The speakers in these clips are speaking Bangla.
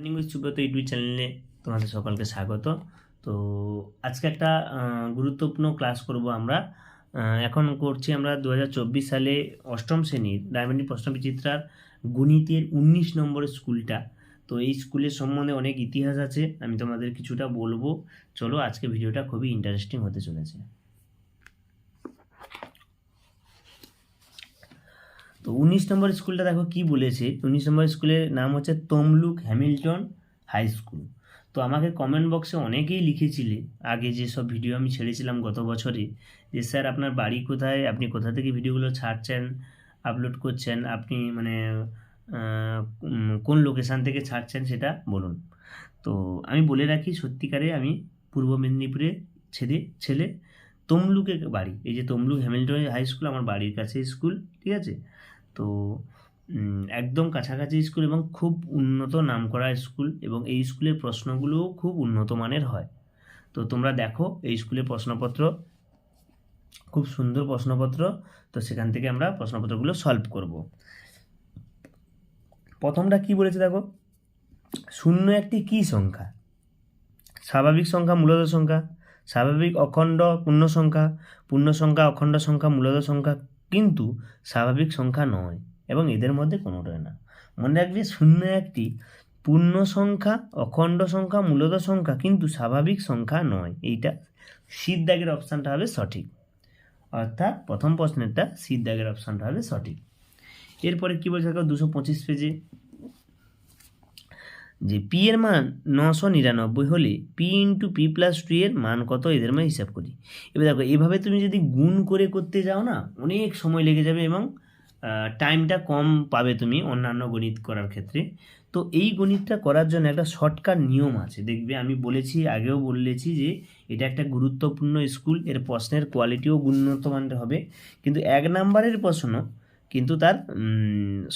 লার্নিং উইথ সুব্রত ইউটিউব চ্যানেলে তোমাদের সকলকে স্বাগত। তো আজকে একটা গুরুত্বপূর্ণ ক্লাস করব আমরা। এখন করছি আমরা দু হাজার চব্বিশ সালে অষ্টম শ্রেণির ডায়মন্ডি প্রশ্ন বিচিত্রার গণিতের উনিশ নম্বরের স্কুলটা। তো এই স্কুলের সম্বন্ধে অনেক ইতিহাস আছে, আমি তোমাদের কিছুটা বলব। চলো আজকে ভিডিওটা খুবই ইন্টারেস্টিং হতে চলেছে। তো উনিশ নম্বর স্কুলটা দেখো কি বলেছে? উনিশ নম্বর স্কুলের নাম হচ্ছে তমলুক হ্যামিল্টন হাই স্কুল। তো আমাকে কমেন্ট বক্সে অনেকেই লিখেছিলে আগে যেসব ভিডিও আমি ছেড়েছিলাম গত বছরে যে, স্যার, আপনার বাড়ি কোথায়? আপনি কোথা থেকে ভিডিওগুলো ছাড়ছেন? আপলোড করছেন? আপনি মানে কোন লোকেশান থেকে ছাড়ছেন সেটা বলুন। তো আমি বলে রাখি, সত্যিকারে আমি পূর্ব মেদিনীপুরে ছেলে ছেলে তমলুকে বাড়ি। এই যে তমলুক হ্যামিল্টন হাই স্কুল, আমার বাড়ির কাছে স্কুল, ঠিক আছে? তো একদম কাছাকাছি স্কুল এবং খুব উন্নত নামকরা স্কুল এবং এই স্কুলের প্রশ্নগুলোও খুব উন্নত মানের হয়। তো তোমরা দেখো, এই স্কুলের প্রশ্নপত্র, খুব সুন্দর প্রশ্নপত্র, তো সেখান থেকে আমরা প্রশ্নপত্রগুলো সলভ করব। প্রথমটা কি বলেছে দেখো? শূন্য একটি কি সংখ্যা? স্বাভাবিক সংখ্যা মূলত সংখ্যা, স্বাভাবিক অখণ্ড পূর্ণ সংখ্যা পূর্ণ সংখ্যা অখণ্ড সংখ্যা মূলত সংখ্যা কিন্তু স্বাভাবিক সংখ্যা নয় এবং এদের মধ্যে কোনোটাই না। মনে রাখবে, শূন্য একটি পূর্ণ সংখ্যা, অখণ্ড সংখ্যা, মূলত সংখ্যা, কিন্তু স্বাভাবিক সংখ্যা নয়। এইটা সিদ্ধাগের অপশানটা হবে সঠিক। অর্থাৎ প্রথম প্রশ্নেরটা সিদ্ধাগের অপশানটা হবে সঠিক। এরপরে কী বলছে দুশো পঁচিশ পেজে। যে পি এর মান নশো নিরানব্বই হলে P into P plus two এর মান কত? এদের মানে হিসাব করি। এবার দেখো, এভাবে তুমি যদি গুণ করে করতে যাও না, অনেক সময় লেগে যাবে এবং টাইমটা কম পাবে তুমি অন্যান্য গণিত করার ক্ষেত্রে। তো এই গণিতটা করার জন্য একটা শর্টকাট নিয়ম আছে। দেখবে আমি বলেছি, আগেও বলেছি যে এটা একটা গুরুত্বপূর্ণ স্কুলের প্রশ্নের কোয়ালিটিও উন্নত মানের হবে। কিন্তু এক নাম্বারের প্রশ্ন কিন্তু তার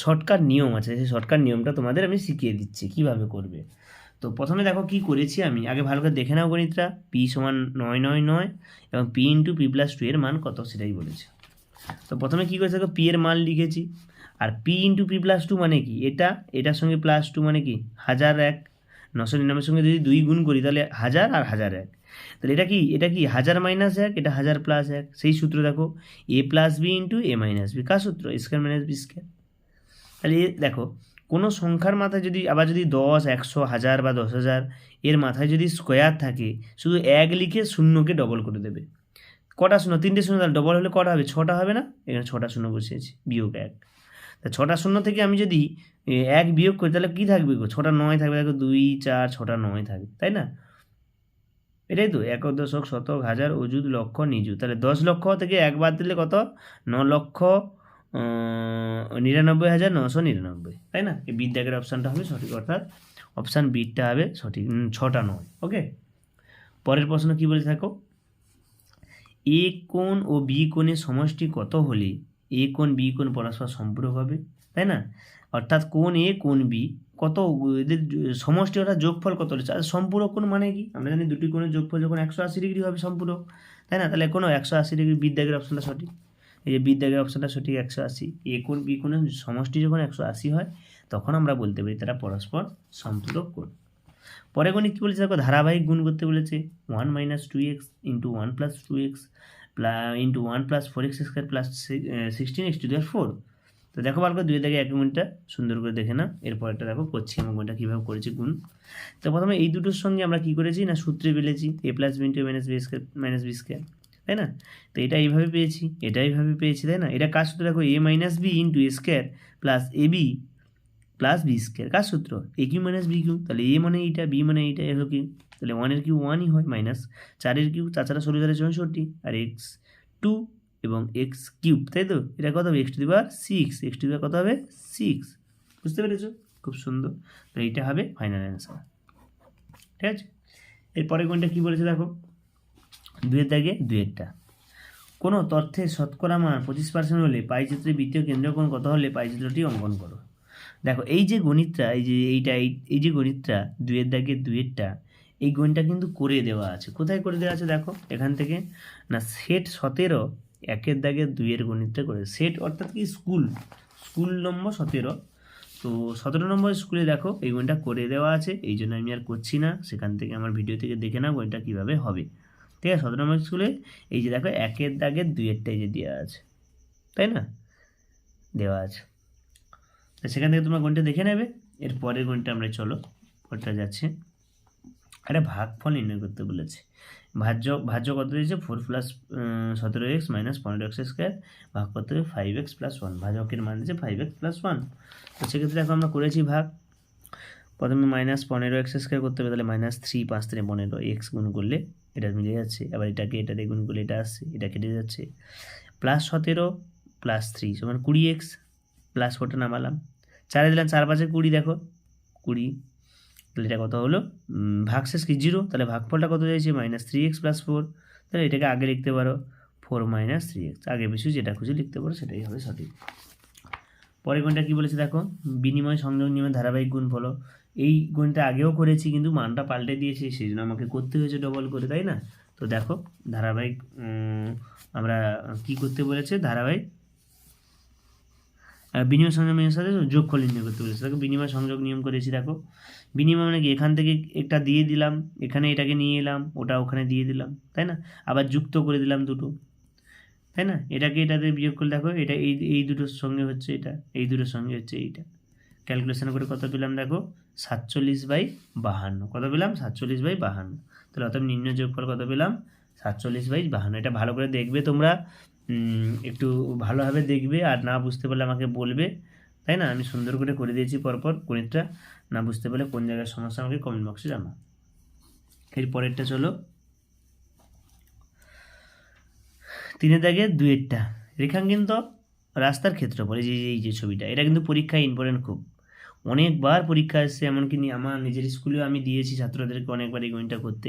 শর্টকাট নিয়ম আছে। সেই শর্টকাট নিয়মটা তোমাদের আমি শিখিয়ে দিচ্ছি, কীভাবে করবে। তো প্রথমে দেখো কি করেছি আমি? আগে ভালো করে দেখে নাও গণিতটা। পি সমান নয় নয় নয় এবং P into P plus two এর মান কত, সেটাই বলেছে। তো প্রথমে কী করেছে দেখো পি এর মান লিখেছি। আর P into P plus two মানে কি? এটা, এটার সঙ্গে প্লাস টু মানে কি? হাজার এক। নশো নিরানব্বই সঙ্গে যদি দুই গুণ করি, তাহলে হাজার আর হাজার এক। তাহলে এটা কি এটা কি হাজার মাইনাস এক, এটা হাজার প্লাস এক? সেই সূত্র দেখো A plus B into A minus B কার সূত্র? স্কোয়ার মাইনাস বি স্কোয়ার তাহলে দেখো, কোনো সংখ্যার মাথায় যদি, আবার যদি দশ, একশো, হাজার বা দশ হাজার, এর মাথায় যদি স্কোয়ার থাকে, শুধু এক লিখে শূন্যকে ডবল করে দেবে। কটা শূন্য? তিনটে শূন্য, তাহলে ডবল হলে কটা হবে? ছটা হবে না? এখানে ছটা শূন্য বসিয়েছি, বিয়োগ এক। তা ছটা শূন্য থেকে আমি যদি এক বিয়োগ করি, তাহলে কী থাকবে ছটা নয় থাকবে, দেখো, দুই, চার, ছটা নয় থাকবে, তাই না? এটাই তো এক দশক শতক হাজার অযুত লক্ষ নিযুত। তাহলে দশ লক্ষ থেকে এক বাদ দিলে কত? ন লক্ষ নিরানব্বই হাজার নশো নিরানব্বই, তাই না? এই বিদ্যাগের অপশানটা হবে সঠিক, অর্থাৎ অপশান বিটা হবে সঠিক ছটা নয় ওকে পরের প্রশ্ন কি বলে থাকো? এ কোণ ও বি কোণের সমষ্টি কত হলে এ কোণ বি কোণ পরস্পর সম্পূরক হবে, তাই না? অর্থাৎ কোণ এ কোণ বি কত, এদের সমষ্টি অর্থাৎ যোগফল কত হলে আর সম্পূরক কোণ মানে কি? আমরা জানি দুটি কোণের যোগফল যখন একশো আশি ডিগ্রি হবে সম্পূরক, তাই না? তাহলে কোনো একশো আশি ডিগ্রি বিদ্যাগের অপশনটা সঠিক। এই যে বিদ্যাগের অপশনটা সঠিক, একশো আশি। এ কোণ বি কোণের সমষ্টি যখন একশো আশি হয়, তখন আমরা বলতে পারি তারা পরস্পর সম্পূরক কোণ। পরে গণিত কী বলেছে দেখো? ধারাবাহিক গুণ করতে বলেছে। One minus two x into one plus two x into one plus four x square plus sixteen x to the power four তো দেখো ভালো করে দুই থেকে এক মিনিটটা সুন্দর করে দেখে না এরপরটা দেখো করছি আমি গুণটা কীভাবে করেছি, গুণ। তো প্রথমে এই দুটোর সঙ্গে আমরা কী করেছি না সূত্রে পেলেছি A plus B into minus B square minus B square তাই না? তো এটা এইভাবে পেয়েছি, এটা এইভাবে পেয়েছি, তাই না? এটা কার সূত্র? দেখো A minus B into A square plus A B plus B square কার সূত্র? A cube minus B cube তাহলে এ মানে এইটা বি মানে এইটা, এ হলো কিউ তাহলে ওয়ানের কিউ ওয়ানই হয় মাইনাস চারের কিউ তাছাড়া ষোলো চারে চৌষট্টি আর এক্স টু এবং এক্স কিউব তাই তো? এটা কত হবে? X to the six x to the কত হবে? সিক্স বুঝতে পেরেছ? খুব সুন্দর। তো এইটা হবে ফাইনাল অ্যান্সার ঠিক আছে? এরপরে কোনটা কী বলেছে দেখো? দুয়ের দাগে দুয়েরটা কোনো তথ্যের শতকরা মান পঁচিশ পার্সেন্ট হলে পাইচিত্রের বৃত্তীয় কেন্দ্রকোণ কত হলে পাইচিত্রটি অঙ্কন করো। দেখো, এই যে গণিতটা, এই যে এইটা, এই- এই যে গণিতটা দুয়ের দাগে দুয়েরটা এই গণিতটা কিন্তু করে দেওয়া আছে। কোথায় করে দেওয়া আছে দেখো? এখান থেকে। না সেট সতেরো, একের দাগে দুইয়ের গণিতটা করে সেট অর্থাৎ কি? স্কুল স্কুল নম্বর সতেরো। তো সতেরো নম্বর স্কুলে দেখো, এই গণিতটা করে দেওয়া আছে। এই জন্য আমি আর করছি না। সেখান থেকে আমার ভিডিও থেকে দেখে নাও গণিতটা কীভাবে হবে। ঠিক আছে? সতেরো নম্বর স্কুলে এই যে দেখো, একের দাগের দুইয়েরটাই যে দেওয়া আছে। তাই না? দেওয়া আছে। তো সেখান থেকে তোমরা গণিতটা দেখে নেবে। এর পরের গণিতটা আমরা চলো পরটা যাচ্ছে। একটা ভাগফল নির্ণয় করতে বলেছে। ভাজ্য ভাজ্য কত দিয়েছে? ফোর প্লাস সতেরো এক্স মাইনাস পনেরো এক্স স্কোয়ার ভাগ করতে হবে ফাইভ এক্স প্লাস ওয়ান ভাজকের মান দিয়েছে ফাইভ এক্স প্লাস ওয়ান তো সেক্ষেত্রে দেখো আমরা করেছি ভাগ। প্রথমে মাইনাস পনেরো এক্স স্কোয়ার করতে হবে, তাহলে মাইনাস থ্রি পাঁচ থেকে পনেরো এক্স গুণ করলে এটা মিলে যাচ্ছে। আবার এটাকে এটা দিয়ে গুণ করলে এটা আসছে, এটা কেটে যাচ্ছে। প্লাস সতেরো প্লাস থ্রি সমান কুড়ি এক্স প্লাস ফোরটা নামালাম? চারে দিলাম, চার পাঁচে কুড়ি, দেখো। কুড়ি তাহলে এটা কত হলো? ভাগশেষ কি? জিরো তাহলে ভাগফলটা কত চাইছে? Minus three x plus four তাহলে এটাকে আগে লিখতে পারো। ফোর মাইনাস থ্রি এক্স আগে বেশি যেটা খুশি লিখতে পারো, সেটাই হবে সঠিক। পরের গুণটা কী বলেছে দেখো? বিনিময় সংযোগ নিয়মে ধারাবাহিক গুণ ফলো এই গুণটা আগেও করেছি, কিন্তু মানটা পাল্টে দিয়েছি, সেই জন্য আমাকে করতে হয়েছে ডবল করে, তাই না? তো দেখো, ধারাবাহিক আমরা কি করতে বলেছে? ধারাবাহিক বিনিময় সংযোগ নিয়মের সাথে যোগফল নির্ণয় করতে বলেছে। দেখো, বিনিময় সংযোগ নিয়ম করেছি, দেখো। বিনিময় মানে কি? এখান থেকে একটা দিয়ে দিলাম, এখানে এটাকে নিয়ে এলাম, ওটা ওখানে দিয়ে দিলাম, তাই না? আবার যুক্ত করে দিলাম দুটো, তাই না? এটাকে এটাতে বিয়োগ করে দেখো, এটা এই এই দুটোর সঙ্গে হচ্ছে এটা, এই দুটোর সঙ্গে হচ্ছে এইটা। ক্যালকুলেশন করে কত পেলাম দেখো? সাতচল্লিশ বাই বাহান্ন। কত পেলাম? সাতচল্লিশ বাই বাহান্ন। তাহলে অতএব নিম্ন যোগফল কত পেলাম? সাতচল্লিশ বাই বাহান্ন। এটা ভালো করে দেখবে তোমরা। একটু ভালোভাবে দেখবে আর না বুঝতে পারলে আমাকে বলবে। তাই না? আমি সুন্দর করে করে দিয়েছি পরপর গণিতটা। না বুঝতে পারলে কোন জায়গার সমস্যা আমাকে কমেন্ট বক্সে জানাও। এর পরেরটা চলো। তিনের দাগে দুয়েরটা রেখাঙ্কিত রাস্তার ক্ষেত্রফল, এই যে এই যে ছবিটা, এটা কিন্তু পরীক্ষায় ইম্পর্টেন্ট খুব। অনেকবার পরীক্ষা এসছে এমনকি আমার নিজের স্কুলেও আমি দিয়েছি ছাত্রদেরকে অনেকবার এই গণিতটা করতে।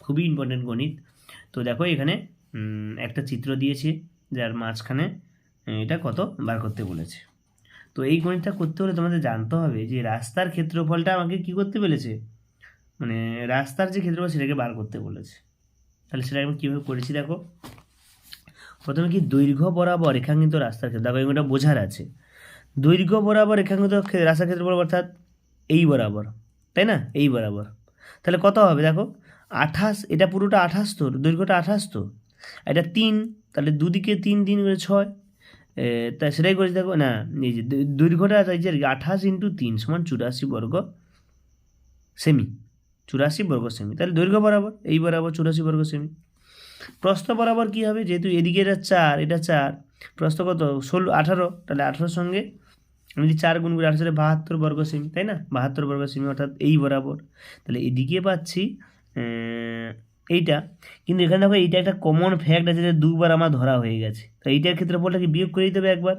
খুবই ইম্পর্টেন্ট গণিত। তো দেখো এখানে একটা চিত্র দিয়েছে, যার মাঝখানে এটা কত বার করতে বলেছে। তো এই গণিতটা করতে হলে তোমাদের জানতে হবে যে রাস্তার ক্ষেত্রফলটা আমাকে কি করতে বলেছে? মানে রাস্তার যে ক্ষেত্রফল সেটাকে বার করতে বলেছে। তাহলে সেটা আমি কীভাবে করেছি দেখো? প্রথমে কি দৈর্ঘ্য বরাবর রেখাঙ্কিত রাস্তার ক্ষেত্রে, দেখো এগুলোটা বোঝার আছে। দৈর্ঘ্য বরাবর রেখাঙ্কিত রাস্তার ক্ষেত্রফল অর্থাৎ এই বরাবর, তাই না? এই বরাবর। তাহলে কত হবে দেখো? আঠাশ, এটা পুরোটা আঠাশ তো, দৈর্ঘ্যটা আঠাশ তো। এটা তিন, তাহলে দুদিকে তিন তিন করে ছয়। তা সেটাই করেছি, দেখো, না, এই যে দৈর্ঘ্যটা চাইছে আর কি, আঠাশ ইন্টু তিন সমান চুরাশি বর্গ সেমি, চুরাশি বর্গ সেমি। তাহলে দৈর্ঘ্য বরাবর, এই বরাবর চুরাশি বর্গ সেমি। প্রস্থ বরাবর কী হবে? যেহেতু এদিকে এটা চার এটা চার, প্রস্থ কত? ষোলো, আঠারো, তাহলে আঠারোর সঙ্গে আমি যদি চার গুণ করি আঠারো বাহাত্তর বর্গ সেমি, তাই না? বাহাত্তর বর্গ সেমি, অর্থাৎ এই বরাবর। তাহলে এদিকে পাচ্ছি এইটা। কিন্তু এখানে দেখো এইটা একটা কমন ফ্যাক্ট আছে যেটা দুবার আমার ধরা হয়ে গেছে। তো এইটার ক্ষেত্রে বলটা ক্ষেত্রফলটাকে বিয়োগ করে দিতে হবে একবার?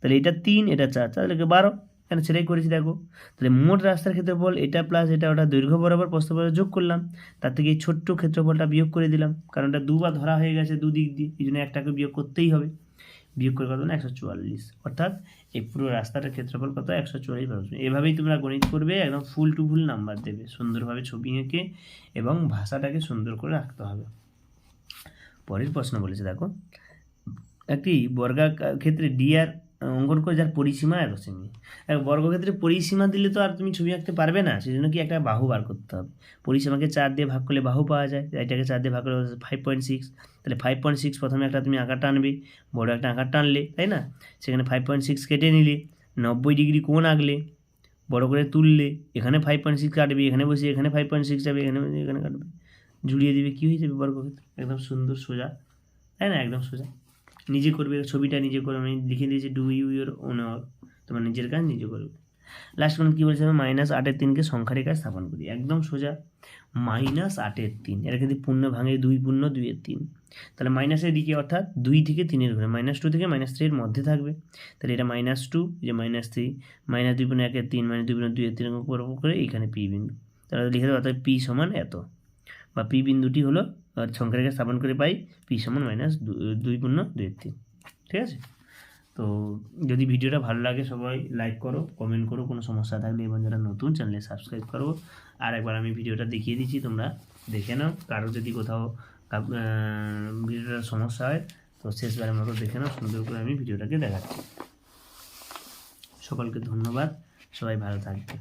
তাহলে এটা তিন, এটা চার, তাহলে কি বারো। এখানে সেটাই করেছি, দেখো। তাহলে মোট রাস্তার ক্ষেত্রফল এটা প্লাস এটা ওটা দৈর্ঘ্য বরাবর প্রস্থ বরাবর যোগ করলাম। তার থেকে এই ছোট্ট ক্ষেত্রফলটা বিয়োগ করে দিলাম। কারণ এটা দুবার ধরা হয়ে গেছে দুদিক দিয়ে। এই জন্য একটাকে বিয়োগ করতেই হবে। বিয়োগ করে কত? না একশো চুয়াল্লিশ। অর্থাৎ এই পুরো রাস্তাটার ক্ষেত্রফল কত? একশো চুয়াল্লিশ বর্গ। এভাবেই তোমরা গণিত করবে, একদম ফুল টু ফুল নাম্বার দেবে, সুন্দরভাবে ছবি এঁকে এবং ভাষাটাকে সুন্দর করে রাখতে হবে। পরের প্রশ্ন বলেছে, দেখো। একটি বর্গা ক্ষেত্রে ডিআর অঙ্কন করে যার পরিসীমা এত সেমি এক বর্গক্ষেত্রে পরিসীমা দিলে তো আর তুমি ছবি আঁকতে পারবে না, সেই জন্য কি একটা বাহু বার করতে হবে। পরিসীমাকে চার দিয়ে ভাগ করলে বাহু পাওয়া যায় এটাকে চার দিয়ে ভাগ করলে ফাইভ পয়েন্ট সিক্স তাহলে ফাইভ পয়েন্ট সিক্স প্রথমে একটা তুমি আঁকা টানবে, বড় একটা আঁকা টানলে, তাই না? সেখানে ফাইভ পয়েন্ট সিক্স কেটে নিলে, নব্বই ডিগ্রি কোণ আঁকলে, বড় করে তুললে, এখানে ফাইভ পয়েন্ট সিক্স কাটবে, এখানে বসে এখানে ফাইভ পয়েন্ট সিক্স যাবে, এখানে এখানে কাটবে। জুড়িয়ে দিবে, কী হয়ে যাবে বর্গক্ষেত্র? একদম সুন্দর সোজা, তাই না? একদম সোজা। নিজে করবে, ছবিটা নিজে করবে আমি লিখে দিয়েছি ডু ইউ ইউর ওন তোমার নিজের কাজ নিজে করবে। লাস্ট কোন কী বলছে? মাইনাস আটের তিনকে সংখ্যা রেখা স্থাপন করি। একদম সোজা। মাইনাস আটের তিন এটা যদি পূর্ণ ভাঙে দুই পূর্ণ দুইয়ের তিন। তাহলে মাইনাসের দিকে অর্থাৎ দুই থেকে তিনের ঘরে মাইনাস টু থেকে মাইনাস থ্রির মধ্যে থাকবে। তাহলে এটা মাইনাস টু যে মাইনাস থ্রি মাইনাস দুই পূর্ণ একের তিন মাইনাস দুই পূর্ণ দুইয়ের তিন করে এইখানে পি বিন্দু। তাহলে লিখে দেবো অর্থাৎ পি সমান এত। বা পি বিন্দুটি হলো আর সংখ্যা রেখা স্থাপন করে পাই পি সমান মাইনাস দুই পূর্ণ দুইয়ের তিন। ঠিক আছে? তো যদি ভিডিওটা ভালো লাগে সবাই লাইক করো কমেন্ট করো, কোনো সমস্যা থাকলে এবং যারা নতুন চ্যানেলে সাবস্ক্রাইব করো। আর একবার আমি ভিডিওটা দেখিয়ে দিচ্ছি, তোমরা দেখে নাও। কারও যদি কোথাও ভিডিওটার সমস্যা হয়, তো শেষবারের মতো দেখে নাও, সুন্দর করে আমি ভিডিওটাকে দেখাচ্ছি। সকলকে ধন্যবাদ। সবাই ভালো থাকবে।